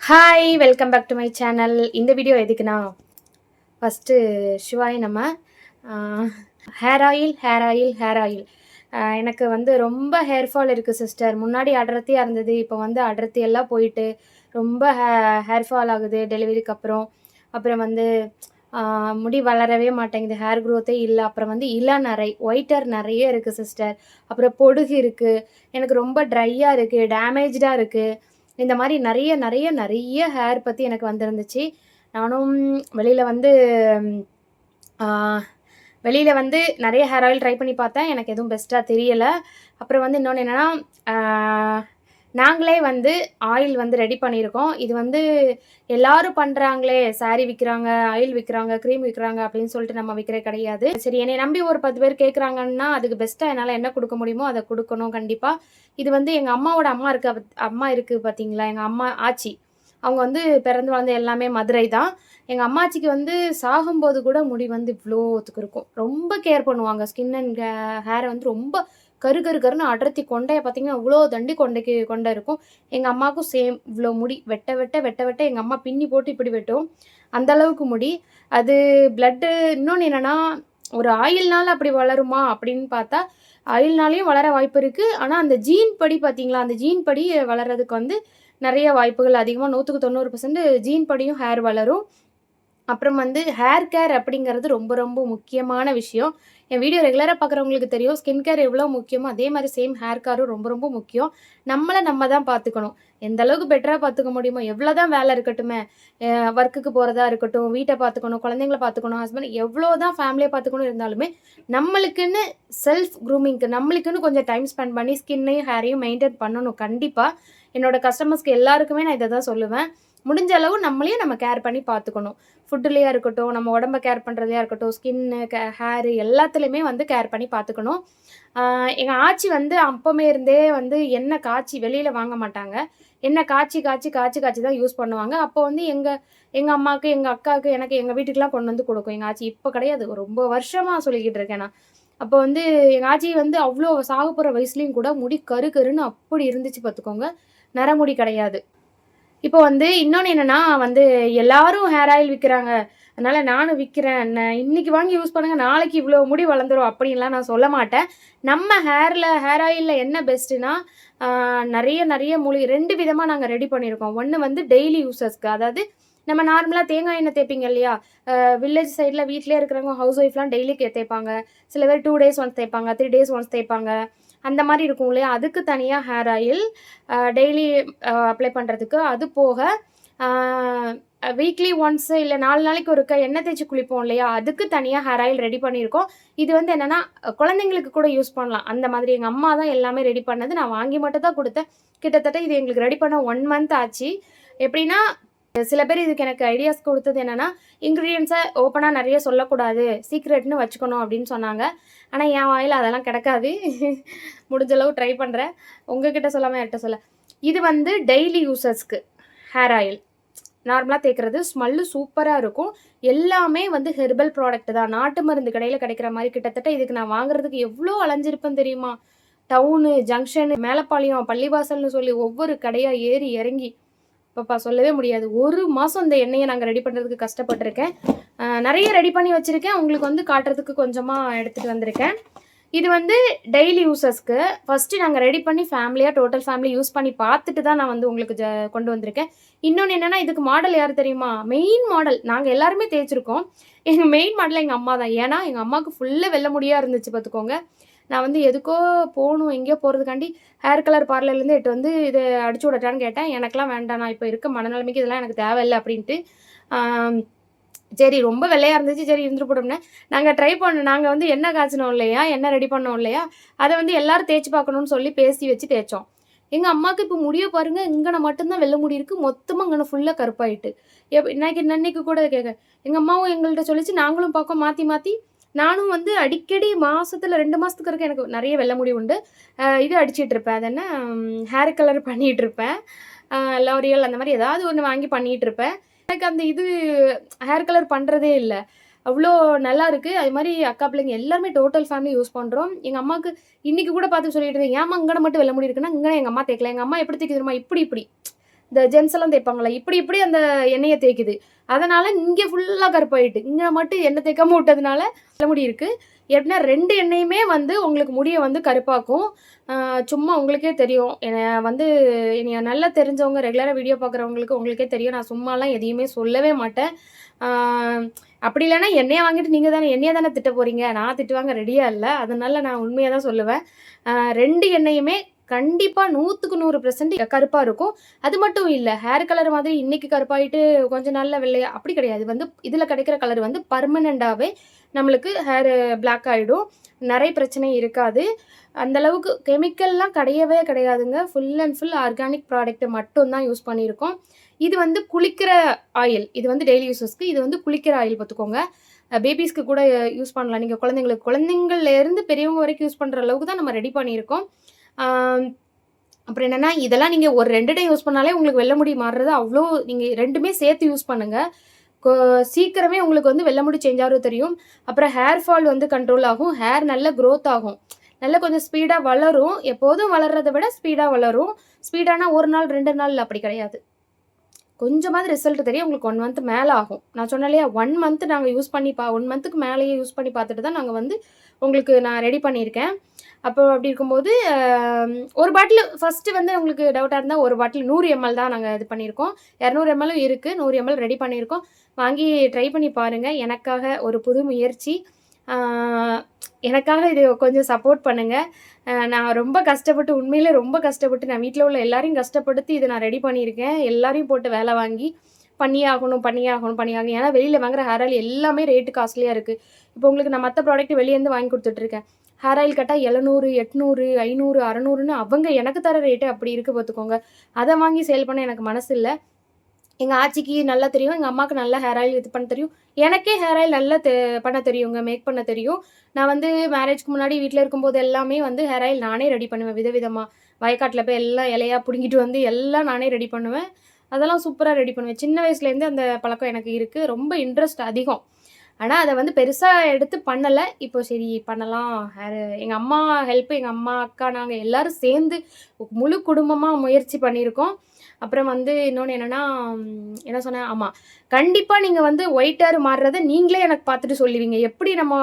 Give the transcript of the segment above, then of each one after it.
Hi welcome back to my channel இந்த video எதுக்குன்னா first சிவாய் நம்ம hair oil hair oil hair oil எனக்கு வந்து ரொம்ப ஹேர் ஃபால் இருக்குது சிஸ்டர் முன்னாடி அடர்த்தியாக இருந்தது இப்போ வந்து அடர்த்தியெல்லாம் போயிட்டு ரொம்ப ஹே ஹேர் ஃபால் ஆகுது டெலிவரிக்கு அப்புறம். அப்புறம் வந்து முடி வளரவே மாட்டேங்குது ஹேர் க்ரோத்தே இல்லை. அப்புறம் வந்து இளநரை ஒயிட்டர் நிறைய இருக்குது சிஸ்டர் அப்புறம் பொடுகு இருக்குது எனக்கு ரொம்ப ட்ரையாக இருக்குது டேமேஜாக இருக்குது இந்த மாதிரி நிறைய நிறைய நிறைய ஹேர் பற்றி எனக்கு வந்திருந்துச்சு. நானும் வெளியில் வந்து வெளியில் வந்து நிறைய ஹேர் ஆயில் ட்ரை பண்ணி பார்த்தேன். எனக்கு எதுவும் பெஸ்ட்டாக தெரியலை. அப்புறம் வந்து இன்னொன்று என்னென்னா நாங்களே வந்து ஆயில் வந்து ரெடி பண்ணியிருக்கோம். இது வந்து எல்லாரும் பண்ணுறாங்களே சாரீ விற்கிறாங்க ஆயில் விற்கிறாங்க க்ரீம் விற்கிறாங்க அப்படின்னு சொல்லிட்டு நம்ம விற்கிறே கிடையாது. சரி என்னை நம்பி ஒரு பத்து பேர் கேட்குறாங்கன்னா அதுக்கு பெஸ்ட்டாக என்னால் என்ன கொடுக்க முடியுமோ அதை கொடுக்கணும் கண்டிப்பாக இது வந்து எங்கள் அம்மாவோட அம்மா இருக்க அம்மா இருக்குது பார்த்தீங்களா எங்கள் அம்மா ஆச்சி. அவங்க வந்து பிறந்து வளர்ந்த எல்லாமே மதுரை தான். எங்கள் அம்மாச்சிக்கு வந்து சாகும்போது கூட முடி வந்து இவ்வளோத்துக்கு இருக்கும். ரொம்ப கேர் பண்ணுவாங்க. ஸ்கின் அண்ட் ஹேரை வந்து ரொம்ப கரு கரு கருன்னு அடர்த்தி கொண்டையை பார்த்தீங்கன்னா இவ்வளோ தண்டி கொண்டைக்கு கொண்டை இருக்கும். எங்கள் அம்மாவுக்கும் சேம் இவ்வளோ முடி. வெட்ட வெட்ட வெட்ட வெட்ட எங்கள் அம்மா பின்னி போட்டு இப்படி வெட்டும். அந்த அளவுக்கு முடி. அது பிளட்டு இன்னொன்று என்னென்னா ஒரு ஆயில்னால அப்படி வளருமா அப்படின்னு பார்த்தா ஆயில்னாலையும் வளர வாய்ப்பு இருக்குது ஆனால் அந்த ஜீன் படி பார்த்தீங்களா அந்த ஜீன் படி வளர்கிறதுக்கு வந்து நிறைய வாய்ப்புகள் அதிகமாக நூற்றுக்கு தொண்ணூறு பர்சன்ட் ஜீன் படியும் ஹேர் வளரும். அப்புறம் வந்து ஹேர் கேர் அப்படிங்கிறது ரொம்ப ரொம்ப முக்கியமான விஷயம். என் வீடியோ ரெகுலராக பார்க்குறவங்களுக்கு தெரியும். ஸ்கின் கேர் எவ்வளோ முக்கியமோ அதே மாதிரி சேம் ஹேர் கேரும் ரொம்ப ரொம்ப முக்கியம். நம்மளை நம்ம தான் பார்த்துக்கணும் எந்த அளவுக்கு பெட்டராக பார்த்துக்க முடியுமோ எவ்வளோ தான் வேலை இருக்கட்டுமே ஒர்க்குக்கு போகிறதா இருக்கட்டும் வீட்டை பார்த்துக்கணும் குழந்தைங்கள பார்த்துக்கணும் ஹஸ்பண்ட் எவ்வளோ தான் ஃபேமிலியை பார்த்துக்கணும் இருந்தாலுமே நம்மளுக்குன்னு செல்ஃப் க்ரூமிங்க்கு நம்மளுக்குன்னு கொஞ்சம் டைம் ஸ்பெண்ட் பண்ணி ஸ்கின்னையும் ஹேரையும் மெயின்டைன் பண்ணணும் கண்டிப்பாக என்னோட கஸ்டமர்ஸ்க்கு எல்லாருக்குமே நான் இதை தான் சொல்லுவேன். முடிஞ்ச அளவு நம்மளையும் நம்ம கேர் பண்ணி பார்த்துக்கணும். ஃபுட்டுலேயா இருக்கட்டும் நம்ம உடம்ப கேர் பண்ணுறதையா இருக்கட்டும் ஸ்கின்னு கே ஹேரு எல்லாத்துலேயுமே வந்து கேர் பண்ணி பார்த்துக்கணும். எங்கள் ஆச்சி வந்து அப்போமே இருந்தே வந்து என்ன காய்ச்சி வெளியில் வாங்க மாட்டாங்க. என்ன காய்ச்சி காய்ச்சி காய்ச்சி காய்ச்சி தான் யூஸ் பண்ணுவாங்க. அப்போ வந்து எங்கள் எங்கள் அம்மாவுக்கு எங்கள் அக்காவுக்கு எனக்கு எங்கள் வீட்டுக்குலாம் கொண்டு வந்து கொடுக்கும். எங்கள் ஆச்சி இப்போ கிடையாது. ரொம்ப வருஷமாக சொல்லிக்கிட்டு இருக்கேன் நான். அப்போ வந்து எங்கள் ஆச்சி வந்து அவ்வளோ சாக போகிற வயசுலேயும் கூட முடி கரு கருன்னு அப்படி இருந்துச்சு பார்த்துக்கோங்க. நரமுடி கிடையாது. இப்போ வந்து இன்னொன்று என்னென்னா வந்து எல்லாரும் ஹேர் ஆயில் விற்கிறாங்க அதனால் நானும் விற்கிறேன் நான் இன்னைக்கு வாங்கி யூஸ் பண்ணுங்க நாளைக்கு இவ்வளோ முடி வளர்ந்துரும் அப்படின்லாம் நான் சொல்ல மாட்டேன். நம்ம ஹேரில் ஹேர் ஆயிலில் என்ன பெஸ்ட்டுனா நிறைய நிறைய மூலிகை ரெண்டு விதமாக நாங்கள் ரெடி பண்ணியிருக்கோம் ஒன்று வந்து டெய்லி யூசர்ஸ்க்கு அதாவது நம்ம நார்மலாக தேங்காய் எண்ணெய் தேய்ப்பீங்க இல்லையா? வில்லேஜ் சைடில் வீட்டிலே இருக்கிறவங்க ஹவுஸ் ஒய்ஃப்லாம் டெய்லி தேய்ப்பாங்க. சில பேர் டூ டேஸ் ஒன்ஸ் தேய்ப்பாங்க த்ரீ டேஸ் ஒன்ஸ் தேய்ப்பாங்க. அந்த மாதிரி இருக்கும் இல்லையா? அதுக்கு தனியாக ஹேர் ஆயில் டெய்லி அப்ளை பண்ணுறதுக்கு அது போக வீக்லி ஒன்ஸ் இல்லை நாலு நாளைக்கு ஒருக்க எண்ணெய் தேய்ச்சி குளிப்போம் இல்லையா? அதுக்கு தனியாக ஹேர் ஆயில் ரெடி பண்ணியிருக்கோம். இது வந்து என்னென்னா குழந்தைங்களுக்கு கூட யூஸ் பண்ணலாம். அந்த மாதிரி எங்கள் அம்மா தான் எல்லாமே ரெடி பண்ணது. நான் வாங்கி மட்டும் தான் கொடுத்தேன். கிட்டத்தட்ட இது எங்களுக்கு ரெடி பண்ண ஒன் மந்த் ஆச்சு. எப்படின்னா சில பேர் இதுக்கு எனக்கு ஐடியாஸ் கொடுத்தது என்னென்னா இன்க்ரீடியன்ஸை ஓப்பனாக நிறைய சொல்லக்கூடாது சீக்ரெட்னு வச்சுக்கணும் அப்படின்னு சொன்னாங்க. ஆனால் என் வாயில் அதெல்லாம் கிடக்காது. முடிஞ்ச அளவு ட்ரை பண்ணுறேன் உங்ககிட்ட சொல்லாமல் என்கிட்ட சொல்ல? இது வந்து டெய்லி யூசர்ஸ்க்கு ஹேர் ஆயில் நார்மலாக தேய்க்கிறது ஸ்மெல்லு சூப்பராக இருக்கும். எல்லாமே வந்து ஹெர்பல் ப்ராடக்ட் தான். நாட்டு மருந்து கடையில் கிடைக்கிற மாதிரி கிட்டத்தட்ட இதுக்கு நான் வாங்குறதுக்கு எவ்வளோ அலைஞ்சிருப்பேன் தெரியுமா? டவுனு ஜங்ஷனு மேலப்பாளையம் பள்ளிவாசல்னு சொல்லி ஒவ்வொரு கடையாக ஏறி இறங்கி பாப்பா சொல்லவே முடியாது. ஒரு மாதம் இந்த எண்ணெயை நாங்கள் ரெடி பண்ணுறதுக்கு கஷ்டப்பட்டிருக்கேன். நிறைய ரெடி பண்ணி வச்சுருக்கேன். உங்களுக்கு வந்து காட்டுறதுக்கு கொஞ்சமாக எடுத்துகிட்டு வந்திருக்கேன். இது வந்து டெய்லி யூசஸ்க்கு ஃபஸ்ட்டு நாங்கள் ரெடி பண்ணி ஃபேமிலியாக டோட்டல் ஃபேமிலி யூஸ் பண்ணி பார்த்துட்டு தான் நான் வந்து உங்களுக்கு ஜ கொண்டு வந்திருக்கேன். இன்னொன்று என்னென்னா இதுக்கு மாடல் யார் தெரியுமா? மெயின் மாடல் நாங்கள் எல்லாருமே தேய்ச்சிருக்கோம். எங்கள் மெயின் மாடல் எங்கள் அம்மா தான். ஏன்னா எங்கள் அம்மாவுக்கு ஃபுல்லாக வெள்ள முடியாக இருந்துச்சு பார்த்துக்கோங்க நான் வந்து எதுக்கோ போகணும் எங்கேயோ போகிறதுக்காண்டி ஹேர் கலர் பார்லர்லேருந்து எட்டு வந்து இதை அடிச்சு விடட்டான்னு கேட்டேன். எனக்கெலாம் வேண்டாம் நான் இப்போ இருக்க மனநிலைமைக்கு இதெல்லாம் எனக்கு தேவையில்லை அப்படின்ட்டு. சரி ரொம்ப வெள்ளையாக இருந்துச்சு. சரி இருந்துட்டு போட்டோம்னா. நாங்கள் ட்ரை பண்ணோம் நாங்கள் வந்து என்ன காய்ச்சினோம் இல்லையா என்ன ரெடி பண்ணோம் இல்லையா அதை வந்து எல்லோரும் தேய்ச்சி பார்க்கணும்னு சொல்லி பேசி வச்சு தேய்ச்சோம். எங்கள் அம்மாவுக்கு இப்போ முடிய பாருங்கள் இங்கனை மட்டும்தான் வெள்ளை முடி இருக்குது மொத்தமாக இங்கே ஃபுல்லாக கருப்பாயிட்டு. எப் இன்னைக்கு இன்னைக்கு கூட கேட்க எங்கள் அம்மாவும் எங்கள்கிட்ட சொல்லிச்சு நாங்களும் பக்கம் மாற்றி மாற்றி நானும் வந்து அடிக்கடி மாதத்தில் ரெண்டு மாதத்துக்கு இருக்க எனக்கு நிறைய வெள்ளை முடி உண்டு. இது அடிச்சிட்டு இருப்பேன். அது என்ன? ஹேர் கலர் பண்ணிகிட்டு இருப்பேன். லாரியல் அந்த மாதிரி ஏதாவது ஒன்று வாங்கி பண்ணிகிட்டு இருப்பேன். எனக்கு அந்த இது ஹேர் கலர் பண்ணுறதே இல்லை. அவ்வளோ நல்லா இருக்குது அது மாதிரி அக்கா பிள்ளைங்க எல்லாருமே டோட்டல் ஃபேமிலி யூஸ் பண்ணுறோம் எங்கள் அம்மாவுக்கு இன்றைக்கி கூட பார்த்து சொல்லிட்டு இருந்தேன். ஏமா இங்கே மட்டும் வெள்ள முடி இருக்குன்னா இங்கே எங்கள் அம்மா தேய்க்கல. எங்கள் அம்மா எப்படி தேய்க்குதுமா இப்படி இப்படி. இந்த ஜென்ஸ் எல்லாம் தேய்ப்பாங்களே இப்படி இப்படி அந்த எண்ணெயை தேய்க்குது. அதனால இங்கே ஃபுல்லாக கருப்பாயிட்டு. இங்கே மட்டும் எண்ணெய் தேய்க்காம விட்டதுனால முடி இருக்குது எப்படின்னா ரெண்டு எண்ணெயுமே வந்து உங்களுக்கு முடியை வந்து கருப்பாக்கும். சும்மா உங்களுக்கே தெரியும். என்னை வந்து என்னைய நல்லா தெரிஞ்சவங்க ரெகுலராக வீடியோ பார்க்குறவங்களுக்கு உங்களுக்கே தெரியும். நான் சும்மாலாம் எதையுமே சொல்லவே மாட்டேன். அப்படி இல்லைன்னா எண்ணெயை வாங்கிட்டு நீங்கள் தானே எண்ணெயை தானே திட்ட போகிறீங்க நான் திட்டுவாங்க ரெடியாக இல்லை. அதனால நான் உண்மையாக தான் சொல்லுவேன் ரெண்டு எண்ணெயுமே கண்டிப்பாக நூற்றுக்கு நூறு பெர்சன்ட் கருப்பாக இருக்கும். அது மட்டும் இல்லை ஹேர் கலர் மாதிரி இன்னைக்கு கருப்பாயிட்டு கொஞ்ச நாளில் வெள்ளையா அப்படி கிடையாது. வந்து இதில் கிடைக்கிற கலர் வந்து பர்மனெண்ட்டாகவே நம்மளுக்கு ஹேர் பிளாக் ஆகிடும் நிறைய பிரச்சனை இருக்காது. அந்த அளவுக்கு கெமிக்கல்லாம் கிடையவே கிடையாதுங்க. Full and full organic product மட்டும்தான் யூஸ் பண்ணியிருக்கோம். இது வந்து குளிக்கிற ஆயில் இது வந்து டெய்லி யூஸஸ்க்கு இது வந்து குளிக்கிற ஆயில் பார்த்துக்கோங்க. பேபிஸ்க்கு கூட யூஸ் பண்ணலாம். நீங்கள் குழந்தைங்களுக்கு குழந்தைங்கள்லேருந்து பெரியவங்க வரைக்கும் யூஸ் பண்ணுற அளவுக்கு தான் நம்ம ரெடி பண்ணியிருக்கோம். அப்புறம் என்னென்னா இதெல்லாம் நீங்கள் ஒரு ரெண்டு டே யூஸ் பண்ணாலே உங்களுக்கு வெள்ளை முடி மாறுறது அவ்வளோ நீங்கள் ரெண்டுமே சேர்த்து யூஸ் பண்ணுங்கள் சீக்கிரமே உங்களுக்கு வந்து வெள்ள முடி சேஞ்ச் ஆகிறது தெரியும். அப்புறம் ஹேர் ஃபால் வந்து கண்ட்ரோல் ஆகும். ஹேர் நல்ல க்ரோத் ஆகும். நல்ல கொஞ்சம் ஸ்பீடாக வளரும். எப்போதும் வளர்றதை விட ஸ்பீடாக வளரும். ஸ்பீடானா ஒரு நாள் ரெண்டு நாள் அப்படி கிடையாது. கொஞ்சமாவது ரிசல்ட் தெரியும் உங்களுக்கு ஒன் மந்த் மேலே ஆகும். நான் சொன்னேன் இல்லையா ஒன் மந்த் நாங்கள் யூஸ் பண்ணி பா ஒன் மந்த்துக்கு மேலேயே யூஸ் பண்ணி பார்த்துட்டு தான் நாங்கள் வந்து உங்களுக்கு நான் ரெடி பண்ணியிருக்கேன். அப்போ அப்படி இருக்கும்போது ஒரு பாட்டில் ஃபஸ்ட்டு வந்து உங்களுக்கு டவுட்டாக இருந்தால் ஒரு பாட்டில் நூறு எம்எல் தான் நாங்கள் இது பண்ணியிருக்கோம். இரநூறு எம்எல்லும் இருக்குது நூறு எம்எல் ரெடி பண்ணியிருக்கோம். வாங்கி ட்ரை பண்ணி பாருங்கள் எனக்காக ஒரு புது முயற்சி. எனக்காக இது கொஞ்சம் சப்போர்ட் பண்ணுங்கள் நான் ரொம்ப கஷ்டப்பட்டு உண்மையிலே ரொம்ப கஷ்டப்பட்டு நான் வீட்டில் உள்ள எல்லாரையும் கஷ்டப்படுத்தி இதை நான் ரெடி பண்ணியிருக்கேன். எல்லாரையும் போட்டு வேலை வாங்கி பண்ணியே ஆகணும் பண்ணியே ஆகணும் பண்ணி ஆகணும். ஏன்னா வெளியில் வாங்குற ஹேர் ஆயில் எல்லாமே ரேட்டு காஸ்ட்லியாக இருக்குது இப்போ உங்களுக்கு நான் மற்ற ப்ராடக்ட் வெளியேருந்து வாங்கி கொடுத்துட்ருக்கேன் ஹேர் ஆயில் கட்டால் எழுநூறு எட்நூறு ஐநூறு அறநூறுன்னு அவங்க எனக்கு தர ரேட்டு அப்படி இருக்குது பார்த்துக்கோங்க அதை வாங்கி சேல் பண்ண எனக்கு மனசு இல்லை. எங்கள் ஆச்சிக்கு நல்லா தெரியும் எங்கள் அம்மாவுக்கு நல்லா ஹேர் ஆயில் இது பண்ண தெரியும். எனக்கே ஹேர் ஆயில் நல்லா தெ பண்ண தெரியுங்க மேக் பண்ண தெரியும். நான் வந்து மேரேஜ்க்கு முன்னாடி வீட்டில் இருக்கும்போது எல்லாமே வந்து ஹேர் ஆயில் நானே ரெடி பண்ணுவேன் விதவிதமாக வயக்காட்டில் போய் எல்லாம் இலையாக பிடுங்கிட்டு வந்து எல்லாம் நானே ரெடி பண்ணுவேன். அதெல்லாம் சூப்பராக ரெடி பண்ணுவேன். சின்ன வயசுலேருந்து அந்த பழக்கம் எனக்கு இருக்குது ரொம்ப இன்ட்ரெஸ்ட் அதிகம். ஆனால் அதை வந்து பெருசாக எடுத்து பண்ணலை. இப்போ சரி பண்ணலாம். ஹேர் எங்கள் அம்மா ஹெல்ப் எங்கள் அம்மா அக்கா நாங்கள் எல்லாரும் சேர்ந்து முழு குடும்பமாக முயற்சி பண்ணியிருக்கோம். அப்புறம் வந்து இன்னொன்று என்னென்னா என்ன சொன்னேன்? ஆமாம் கண்டிப்பாக நீங்கள் வந்து ஒயிட் ஹேர் மாறுறதை நீங்களே எனக்கு பார்த்துட்டு சொல்லுவீங்க. எப்படி நம்ம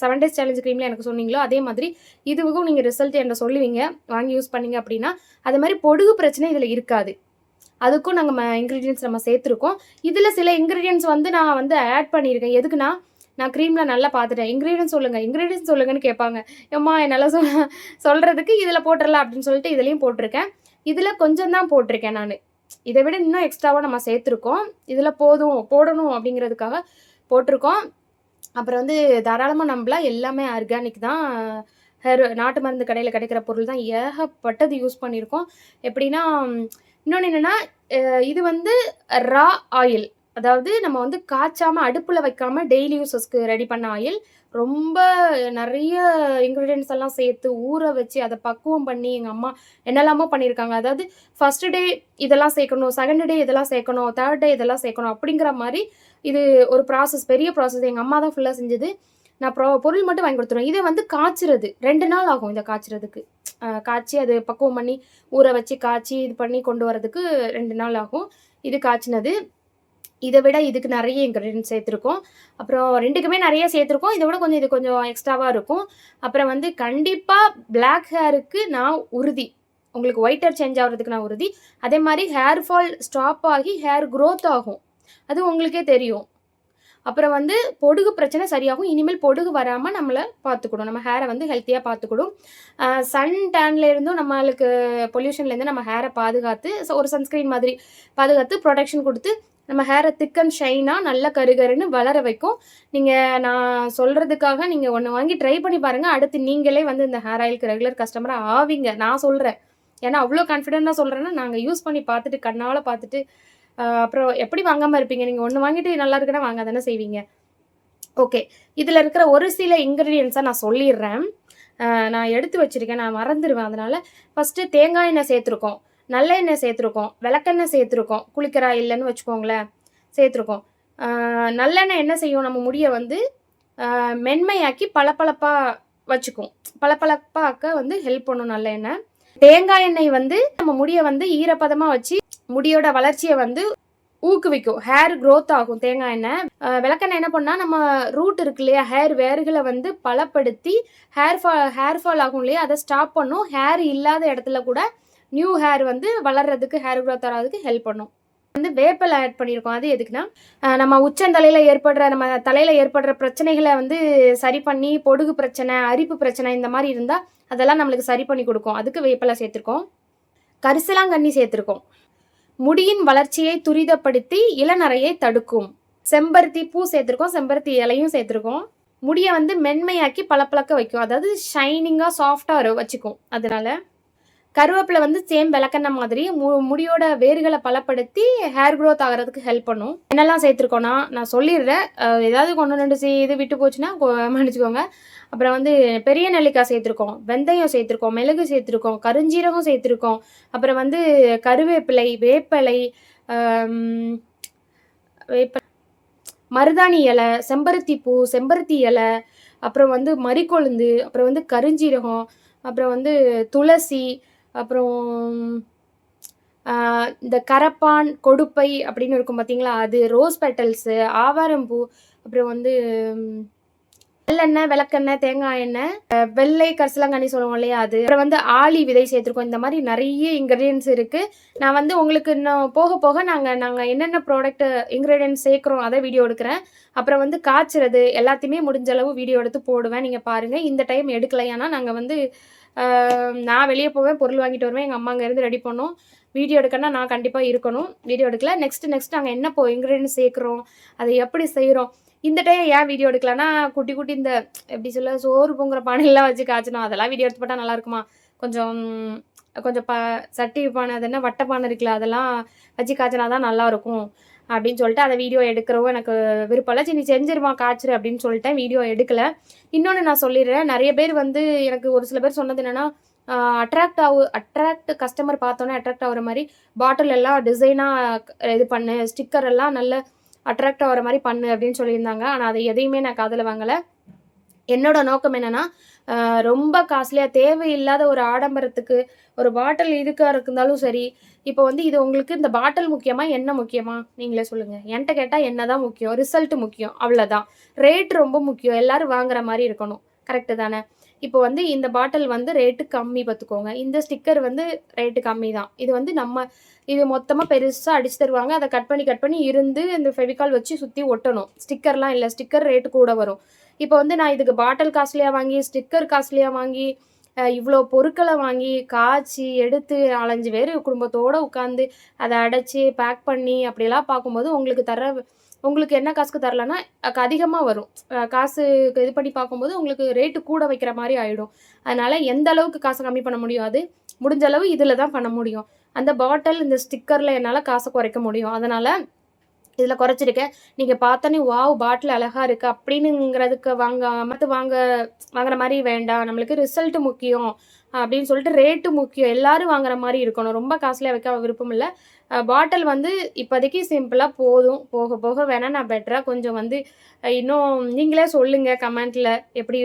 செவன் டேஸ் சேலஞ்ச் க்ரீமில் எனக்கு சொன்னீங்களோ அதே மாதிரி இதுவுக்கும் நீங்கள் ரிசல்ட் என்ன சொல்லுவீங்க. வாங்கி யூஸ் பண்ணீங்க அப்படின்னா அது மாதிரி பொடுகு பிரச்சனை இதில் இருக்காது. அதுக்கும் நாங்கள் இன்க்ரீடியன்ஸ் நம்ம சேர்த்துருக்கோம். இதில் சில இன்க்ரீடியன்ஸ் வந்து நான் வந்து ஆட் பண்ணியிருக்கேன். எதுக்குன்னா நான் க்ரீமில் நல்லா பார்த்துட்டேன். இன்க்ரீடியன்ஸ் சொல்லுங்கள் இன்க்ரீடியன்ஸ் சொல்லுங்கன்னு கேட்பாங்க. ஏம்மா என்னால் சொல் சொல்கிறதுக்கு இதில் போட்டுடலாம் அப்படின்னு சொல்லிட்டு இதுலேயும் போட்டிருக்கேன். இதில் கொஞ்சம் தான் போட்டிருக்கேன் நான். இதை விட இன்னும் எக்ஸ்ட்ராவாக நம்ம சேர்த்துருக்கோம். இதில் போதும் போடணும் அப்படிங்கிறதுக்காக போட்டிருக்கோம். அப்புறம் வந்து தாராளமாக நம்மளாம் எல்லாமே ஆர்கானிக் தான் ஹெர் நாட்டு மருந்து கடையில் கிடைக்கிற பொருள் தான் ஏகப்பட்டது யூஸ் பண்ணியிருக்கோம். எப்படின்னா இன்னொன்று என்னென்னா இது வந்து ரா ஆயில். அதாவது நம்ம வந்து காய்ச்சாமல் அடுப்பில் வைக்காமல் டெய்லி யூஸஸ்க்கு ரெடி பண்ண ஆயில். ரொம்ப நிறைய இன்க்ரீடியன்ஸ் எல்லாம் சேர்த்து ஊற வச்சு அதை பக்குவம் பண்ணி எங்கள் அம்மா என்னெல்லாமோ பண்ணியிருக்காங்க. அதாவது ஃபஸ்ட்டு டே இதெல்லாம் சேர்க்கணும் செகண்ட் டே இதெல்லாம் சேர்க்கணும் தேர்ட் டே இதெல்லாம் சேர்க்கணும் அப்படிங்கிற மாதிரி இது ஒரு ப்ராசஸ் பெரிய ப்ராசஸ் எங்கள் அம்மா தான் ஃபுல்லாக செஞ்சது. நான் ப்ரா பொருள் மட்டும் வாங்கி கொடுத்துருவேன். இதை வந்து காய்ச்சிறது. ரெண்டு நாள் ஆகும் இதை காய்ச்சிறதுக்கு. காய்ச்சி அது பக்குவம் பண்ணி ஊற வச்சு காய்ச்சி இது பண்ணி கொண்டு வரதுக்கு ரெண்டு நாள் ஆகும். இது காய்ச்சினது. இதை விட இதுக்கு நிறைய இன்க்ரீடியன்ட் சேர்த்துருக்கோம். அப்புறம் ரெண்டுக்குமே நிறைய சேர்த்துருக்கோம். இதை விட கொஞ்சம் இது கொஞ்சம் எக்ஸ்ட்ராவாக இருக்கும். அப்புறம் வந்து கண்டிப்பாக பிளாக் ஹேருக்கு நான் உறுதி. உங்களுக்கு ஒயிட் ஹேர் சேஞ்ச் ஆகிறதுக்கு நான் உறுதி. அதே மாதிரி ஹேர் ஃபால் ஸ்டாப் ஆகி ஹேர் க்ரோத் ஆகும். அது உங்களுக்கே தெரியும். அப்புறம் வந்து பொடுகு பிரச்சனை சரியாகும். இனிமேல் பொடுகு வராமல் நம்மளை பார்த்துக்கணும் நம்ம ஹேரை வந்து ஹெல்த்தியாக பார்த்துக்கணும் சன் டேன்ல இருந்தும் நம்மளுக்கு பொல்யூஷன்லேருந்து நம்ம ஹேரை பாதுகாத்து ஒரு சன்ஸ்க்ரீன் மாதிரி பாதுகாத்து ப்ரொடெக்ஷன் கொடுத்து நம்ம ஹேரை திக் அண்ட் ஷைனாக நல்ல கருகருன்னு வளர வைக்கும். நீங்கள் நான் சொல்கிறதுக்காக நீங்கள் ஒன்று வாங்கி ட்ரை பண்ணி பாருங்கள் அடுத்து நீங்களே வந்து இந்த ஹேர் ஆயிலுக்கு ரெகுலர் கஸ்டமராக ஆவீங்க. நான் சொல்கிறேன் ஏன்னா அவ்வளோ கான்ஃபிடென்ட்டாக சொல்கிறேன்னா நாங்கள் யூஸ் பண்ணி பார்த்துட்டு கண்ணால் பார்த்துட்டு அப்புறம் எப்படி வாங்காமல் இருப்பீங்க? நீங்கள் ஒன்று வாங்கிட்டு நல்லா இருக்குன்னா வாங்க தானே செய்வீங்க. ஓகே. இதில் இருக்கிற ஒரு சில இன்க்ரீடியன்ஸாக நான் சொல்லிடுறேன். நான் எடுத்து வச்சுருக்கேன். நான் மறந்துடுவேன். அதனால் ஃபஸ்ட்டு தேங்காய் எண்ணெய் சேர்த்துருக்கோம். நல்லெண்ணெய் சேர்த்துருக்கோம். விளக்கெண்ணெய் சேர்த்துருக்கோம். குளிக்கிறா இல்லைன்னு வச்சுக்கோங்களேன். சேர்த்துருக்கோம். நல்லெண்ணெய் என்ன செய்யும்? நம்ம முடியை வந்து மென்மையாக்கி பளபளப்பாக வச்சுக்கும். பளபளப்பாக்க வந்து ஹெல்ப் பண்ணும் நல்லெண்ணெய் தேங்காய் எண்ணெய் வந்து நம்ம முடியை வந்து ஈரப்பதமாக வச்சு முடியோட வளர்ச்சியை வந்து ஊக்குவிக்கும். ஹேர் க்ரோத் ஆகும் தேங்காய் எண்ணெய். விளக்கெண்ணெய் என்ன பண்ணால் நம்ம ரூட் இருக்கு இல்லையா? ஹேர் வேர்களை வந்து பலப்படுத்தி ஹேர் ஃபால் ஹேர் ஃபால் ஆகும் இல்லையா? அதை ஸ்டாப் பண்ணும். ஹேர் இல்லாத இடத்துல கூட நியூ ஹேர் வந்து வளர்றதுக்கு ஹேர் க்ரோத் ஆகிறதுக்கு ஹெல்ப் பண்ணும். வந்து வேப்பல் ஆட் பண்ணியிருக்கோம். அது எதுக்குன்னா நம்ம உச்சந்தலையில் ஏற்படுற நம்ம தலையில் ஏற்படுற பிரச்சனைகளை வந்து சரி பண்ணி பொடுகு பிரச்சனை அரிப்பு பிரச்சனை இந்த மாதிரி இருந்தால் அதெல்லாம் நம்மளுக்கு சரி பண்ணி கொடுக்கும். அதுக்கு வேப்பலை சேர்த்துருக்கோம். கரிசலாங்கண்ணி சேர்த்துருக்கோம். முடியின் வளர்ச்சியை துரிதப்படுத்தி இளநரையை தடுக்கும். செம்பருத்தி பூ சேர்த்துருக்கோம் செம்பருத்தி இலையும் சேர்த்துருக்கோம். முடியை வந்து மென்மையாக்கி பளபளக்க வைக்கும். அதாவது ஷைனிங்காக சாஃப்டாக வச்சுக்கும். அதனால கருவேப்பிலை வந்து சேம் விளக்கெண்ண மாதிரி மு முடியோட வேர்களை பலப்படுத்தி ஹேர் க்ரோத் ஆகிறதுக்கு ஹெல்ப் பண்ணும். என்னெல்லாம் சேர்த்துருக்கோன்னா நான் சொல்லிடுறேன். ஏதாவது கொண்டு ரெண்டு சே இது விட்டு போச்சுன்னா மன்னிச்சுக்கோங்க. அப்புறம் வந்து பெரிய நெல்லிக்காய் சேர்த்துருக்கோம். வெந்தயம் சேர்த்துருக்கோம். மிளகு சேர்த்துருக்கோம். கருஞ்சீரகம் சேர்த்துருக்கோம். அப்புறம் வந்து கருவேப்பிலை வேப்பிலை வேப்ப மருதாணி இலை செம்பருத்தி பூ செம்பருத்தி இலை அப்புறம் வந்து மறிக்கொழுந்து அப்புறம் வந்து கருஞ்சீரகம் அப்புறம் வந்து துளசி அப்புறம் இந்த கரப்பான் கொடுப்பை அப்படின்னு இருக்கும் பார்த்தீங்களா அது ரோஸ் பெட்டல்ஸு ஆவாரம்பூ அப்புறம் வந்து வெள்ளெண்ணெய் நல்லெண்ணெய் விளக்கெண்ணெய் தேங்காய் எண்ணெய் வெள்ளை கரிசலாங்கண்ணி சொல்லுவோம் இல்லையா அது? அப்புறம் வந்து ஆளி விதை சேர்த்துருக்கோம். இந்த மாதிரி நிறைய இன்க்ரீடியன்ஸ் இருக்குது நான் வந்து உங்களுக்கு இன்னும் போக போக நாங்கள் நாங்கள் என்னென்ன ப்ராடக்ட் இன்க்ரீடியன்ஸ் சேர்க்குறோம் அதை வீடியோ எடுக்கிறேன். அப்புறம் வந்து காய்ச்சறது எல்லாத்தையுமே முடிஞ்ச அளவு வீடியோ எடுத்து போடுவேன். நீங்கள் பாருங்கள் இந்த டைம் எடுக்கலையானா நாங்கள் வந்து நான் வெளியே போவேன் பொருள் வாங்கிட்டு வருவேன் எங்கள் அம்மா அங்கேருந்து ரெடி பண்ணோம். வீடியோ எடுக்கணும்னா நான் கண்டிப்பாக இருக்கணும். வீடியோ எடுக்கல. நெக்ஸ்ட் நெக்ஸ்ட் நாங்கள் என்ன போ இன்க்ரீடியன்ஸ் சேர்க்குறோம் அதை எப்படி செய்கிறோம் இந்த டைம் ஏன் வீடியோ எடுக்கலன்னா குட்டி குட்டி இந்த எப்படி சொல்ல சோறு பொங்குற பானையெல்லாம் வச்சு காய்ச்சணும். அதெல்லாம் வீடியோ எடுத்து போட்டால் நல்லா இருக்குமா? கொஞ்சம் கொஞ்சம் ப சட்டி பானை அது என்ன வட்டை பானை இருக்குல்ல அதெல்லாம் வச்சு காய்ச்சினா தான் நல்லாயிருக்கும் அப்படின்னு சொல்லிட்டு அதை வீடியோ எடுக்கிறவும் எனக்கு விருப்பம் இல்லை. சரி நீ செஞ்சிருவான் காய்ச்சிரு அப்படின்னு சொல்லிட்டேன். வீடியோ எடுக்கல. இன்னொன்று நான் சொல்லிடுறேன். நிறைய பேர் வந்து எனக்கு ஒரு சில பேர் சொன்னது என்னென்னா அட்ராக்ட் ஆகு அட்ராக்ட் கஸ்டமர் பார்த்தோன்னே அட்ராக்ட் ஆகிற மாதிரி பாட்டில் எல்லாம் டிசைனாக இது பண்ணு ஸ்டிக்கர் எல்லாம் நல்ல அட்ராக்ட் ஆகிற மாதிரி பண்ணு அப்படின்னு சொல்லியிருந்தாங்க. ஆனால் அதை எதையுமே நான் காதில் வாங்கலை. என்னோட நோக்கம் என்னென்னா ரொம்ப காஸ்ட்லியாக தேவையில்லாத ஒரு ஆடம்பரத்துக்கு ஒரு பாட்டில் இதுக்காக இருந்தாலும் சரி இப்போ வந்து இது உங்களுக்கு இந்த பாட்டில் முக்கியமா என்ன முக்கியமா? நீங்களே சொல்லுங்கள் என்கிட்ட கேட்டால் என்ன தான் முக்கியம்? ரிசல்ட் முக்கியம். அவ்வளோதான் ரேட் ரொம்ப முக்கியம். எல்லாரும் வாங்குற மாதிரி இருக்கணும். கரெக்டு தானே? இப்போ வந்து இந்த பாட்டில் வந்து ரேட்டு கம்மி பார்த்துக்கோங்க. இந்த ஸ்டிக்கர் வந்து ரேட்டு கம்மி தான். இது வந்து நம்ம இது மொத்தமாக பெருசாக அடிச்சு தருவாங்க. அதை கட் பண்ணி கட் பண்ணி இருந்து இந்த ஃபெவிகால் வச்சு சுற்றி ஒட்டணும். ஸ்டிக்கர்லாம் இல்லை. ஸ்டிக்கர் ரேட்டு கூட வரும். இப்போ வந்து நான் இதுக்கு பாட்டில் காஸ்ட்லியாக வாங்கி ஸ்டிக்கர் காஸ்ட்லியாக வாங்கி இவ்வளோ பொருட்களை வாங்கி காய்ச்சி எடுத்து நாலஞ்சு பேர் குடும்பத்தோடு உட்காந்து அதை அடைச்சி பேக் பண்ணி அப்படிலாம் பார்க்கும்போது உங்களுக்கு தர உங்களுக்கு என்ன காசுக்கு தரலன்னா அதிகமாக வரும். காசு இது பண்ணி பார்க்கும்போது உங்களுக்கு ரேட்டு கூட வைக்கிற மாதிரி ஆகிடும் அதனால் எந்த அளவுக்கு காசை கம்மி பண்ண முடியும் அது? முடிஞ்ச அளவு இதில் தான் பண்ண முடியும். அந்த பாட்டில் இந்த ஸ்டிக்கரில் என்னால் காசை குறைக்க முடியும். அதனால் இதில் குறைச்சிருக்கேன். நீங்கள் பார்த்தோன்னே வாவ் பாட்டில் அழகாக இருக்குது அப்படின்னுங்கிறதுக்கு வாங்க மற்ற வாங்க வாங்குற மாதிரி வேண்டாம். நம்மளுக்கு ரிசல்ட் முக்கியம். அப்படின்னு சொல்லிட்டு ரேட்டு முக்கியம். எல்லாரும் வாங்குற மாதிரி இருக்கணும். ரொம்ப காஸ்ட்லியாக வைக்க விருப்பம் இல்லை. பாட்டில் வந்து இப்போதைக்கு சிம்பிளாக போதும். போக போக வேணால் நான் பெட்டராக கொஞ்சம் வந்து இன்னும் நீங்களே சொல்லுங்கள் கமெண்ட்டில் எப்படி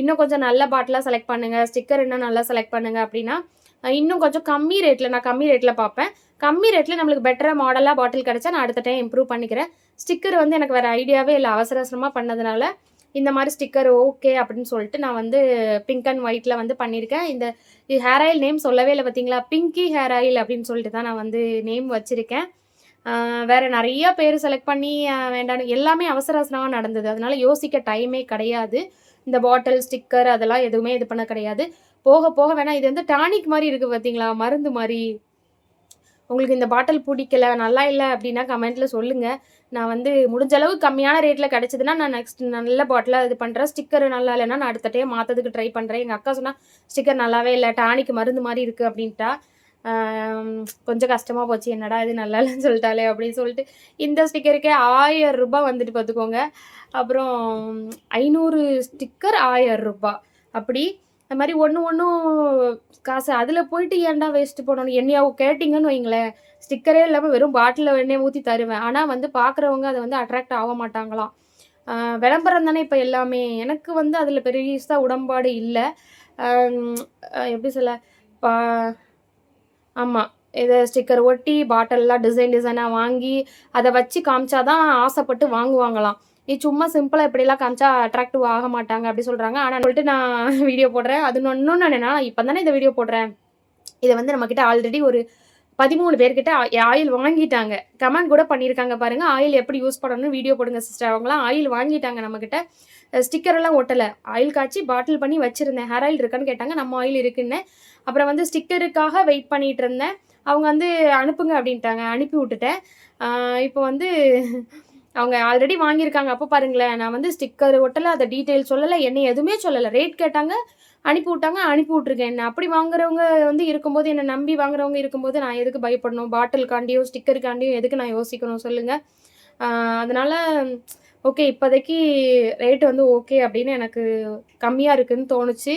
இன்னும் கொஞ்சம் நல்ல பாட்டிலாக செலக்ட் பண்ணுங்கள் ஸ்டிக்கர் இன்னும் நல்லா செலக்ட் பண்ணுங்கள் அப்படின்னா இன்னும் கொஞ்சம் கம்மி ரேட்டில் நான் கம்மி ரேட்டில் பார்ப்பேன். கம்மி ரேட்டில் நம்மளுக்கு பெட்டராக மாடலாக பாட்டில் கிடச்சா நான் அடுத்த டைம் இம்ப்ரூவ் பண்ணிக்கிறேன். ஸ்டிக்கர் வந்து எனக்கு வேறு ஐடியாவே இல்லை. அவசர அவசரமாக பண்ணதுனால இந்த மாதிரி ஸ்டிக்கர் ஓகே அப்படின்னு சொல்லிட்டு நான் வந்து பிங்க் அண்ட் ஒயிட்டில் வந்து பண்ணியிருக்கேன். இந்த ஹேர் ஆயில் நேம் சொல்லவே இல்லை பார்த்தீங்களா? பிங்கி ஹேர் ஆயில் அப்படின்னு சொல்லிட்டு தான் நான் வந்து நேம் வச்சுருக்கேன். வேறு நிறைய பேர் செலக்ட் பண்ணி வேண்டாம் எல்லாமே அவசர அவசரமாக நடந்தது. அதனால் யோசிக்க டைமே கிடையாது. இந்த பாட்டில் ஸ்டிக்கர் அதெல்லாம் எதுவுமே இது பண்ண கிடையாது. போக போக வேணால் இது வந்து டானிக் மாதிரி இருக்குது பார்த்தீங்களா? மருந்து மாதிரி. உங்களுக்கு இந்த பாட்டில் பிடிக்கல நல்லா இல்லை அப்படின்னா கமெண்ட்டில் சொல்லுங்கள் நான் வந்து முடிஞ்ச அளவு கம்மியான ரேட்டில் கிடச்சிதுன்னா நான் நெக்ஸ்ட் நல்ல பாட்டிலாக இது பண்ணுறேன் ஸ்டிக்கர் நல்லா இல்லைன்னா நான் அடுத்த டைம் மாற்றதுக்கு ட்ரை பண்ணுறேன் எங்கள் அக்கா சொன்னால் ஸ்டிக்கர் நல்லாவே இல்லை டானிக் மருந்து மாதிரி இருக்குது அப்படின்ட்டா. கொஞ்சம் கஷ்டமாக போச்சு. என்னடா இது நல்லா இல்லைன்னு சொல்லிட்டாலே அப்படின்னு சொல்லிட்டு இந்த ஸ்டிக்கருக்கே ஆயிரம் ரூபாய் வந்துட்டு பார்த்துக்கோங்க. அப்புறம் ஐநூறு ஸ்டிக்கர் ஆயிரம் ரூபாய். அப்படி அது மாதிரி ஒன்று ஒன்றும் காசு அதில் போயிட்டு ஏன்டா வேஸ்ட்டு பண்ணணும் என்னையா கேட்டிங்கன்னு வைங்களேன். ஸ்டிக்கரே இல்லாமல் வெறும் பாட்டிலில் எண்ணெய் ஊற்றி தருவேன். ஆனால் வந்து பார்க்குறவங்க அதை வந்து அட்ராக்ட் ஆக மாட்டாங்களாம். விளம்பரம் தானே இப்போ எல்லாமே. எனக்கு வந்து அதில் பெருசாக உடன்பாடு இல்லை. எப்படி சொல்ல? பா ஆமாம் இதை ஸ்டிக்கர் ஒட்டி பாட்டிலெலாம் டிசைன் டிசைனாக வாங்கி அதை வச்சு காமிச்சாதான் ஆசைப்பட்டு வாங்குவாங்களாம். நீ சும்மா சிம்பிளாக இப்படிலாம் காமிச்சா அட்ராக்டிவ் ஆக மாட்டாங்க அப்படி சொல்கிறாங்க ஆனால் சொல்லிட்டு நான் வீடியோ போடுறேன். அது இன்னொன்று நான் இப்போ தானே இந்த வீடியோ போடுறேன். இதை வந்து நம்மக்கிட்ட ஆல்ரெடி ஒரு பதிமூணு பேர்கிட்ட ஆயில் வாங்கிட்டாங்க. கமெண்ட் கூட பண்ணியிருக்காங்க பாருங்கள் ஆயில் எப்படி யூஸ் பண்ணணும்னு வீடியோ போடுங்க சிஸ்டர் அவங்களாம் ஆயில் வாங்கிட்டாங்க நம்மக்கிட்ட ஸ்டிக்கரெல்லாம் ஒட்டலை. ஆயில் காய்ச்சி பாட்டில் பண்ணி வச்சுருந்தேன். ஹேர் ஆயில் இருக்கான்னு கேட்டாங்க. நம்ம ஆயில் இருக்குன்னு. அப்புறம் வந்து ஸ்டிக்கருக்காக வெயிட் பண்ணிட்டு இருந்தேன். அவங்க வந்து அனுப்புங்க அப்படின்ட்டாங்க. அனுப்பி விட்டுட்டேன். இப்போ வந்து அவங்க ஆல்ரெடி வாங்கியிருக்காங்க. அப்போ பாருங்களேன் நான் வந்து ஸ்டிக்கர் ஒட்டலை அதை டீட்டெயில் சொல்லலை என்ன எதுவுமே சொல்லலை. ரேட் கேட்டாங்க அனுப்பி விட்டாங்க அனுப்பி விட்ருக்கேன் என்ன அப்படி வாங்குறவங்க வந்து இருக்கும்போது என்னை நம்பி வாங்குறவங்க இருக்கும்போது நான் எதுக்கு பயப்படணும்? பாட்டிலுக்காண்டியும் ஸ்டிக்கருக்காண்டியும் எதுக்கு நான் யோசிக்கணும்? சொல்லுங்கள் அதனால் ஓகே இப்போதைக்கு ரேட் வந்து ஓகே அப்படின்னு எனக்கு கம்மியாக இருக்குன்னு தோணுச்சு.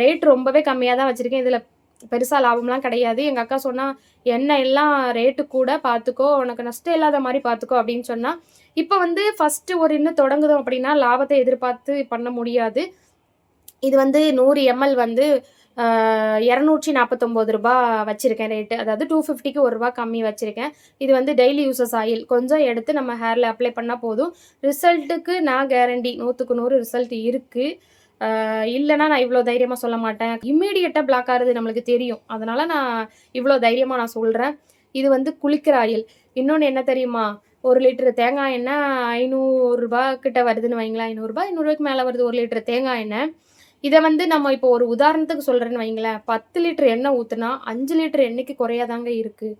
ரேட் ரொம்பவே கம்மியாக தான் வச்சுருக்கேன். இதில் பெருசாக லாபம்லாம் கிடையாது. எங்கள் அக்கா சொன்னால் எண்ணெய் எல்லாம் ரேட்டு கூட பார்த்துக்கோ உனக்கு நஷ்டம் இல்லாத மாதிரி பார்த்துக்கோ அப்படின்னு சொன்னால் இப்போ வந்து ஃபஸ்ட்டு ஒரு இன்னும் தொடங்குதோம் அப்படின்னா லாபத்தை எதிர்பார்த்து பண்ண முடியாது. இது வந்து நூறு எம்எல் வந்து இரநூற்றி நாற்பத்தொம்போது ரூபா வச்சுருக்கேன் ரேட்டு அதாவது டூ ஃபிஃப்டிக்கு ஒரு ரூபா கம்மி வச்சுருக்கேன். இது வந்து டெய்லி யூசஸ் ஆயில். கொஞ்சம் எடுத்து நம்ம ஹேரில் அப்ளை பண்ணால் போதும். ரிசல்ட்டுக்கு நான் கேரண்டி நூற்றுக்கு நூறு ரிசல்ட் இருக்குது இல்லைனா நான் இவ்வளோ தைரியமாக சொல்ல மாட்டேன். இம்மீடியட்டாக பிளாக் ஆகிறது நம்மளுக்கு தெரியும். அதனால் நான் இவ்வளோ தைரியமாக நான் சொல்கிறேன் இது வந்து குளிக்கிற ஆயில். இன்னொன்று என்ன தெரியுமா? ஒரு லிட்டரு தேங்காய் எண்ணெய் ஐநூறுரூபா கிட்ட வருதுன்னு வைங்களேன். ஐநூறுரூபா ஐநூறுரூவாய்க்கு மேலே வருது ஒரு லிட்டரு தேங்காய் எண்ணெய். இதை வந்து நம்ம இப்போ ஒரு உதாரணத்துக்கு சொல்கிறேன்னு வைங்களேன். பத்து லிட்டர் எண்ணெய் ஊற்றுனா அஞ்சு லிட்டர் எண்ணெய்க்கு குறையாதாங்க இருக்குது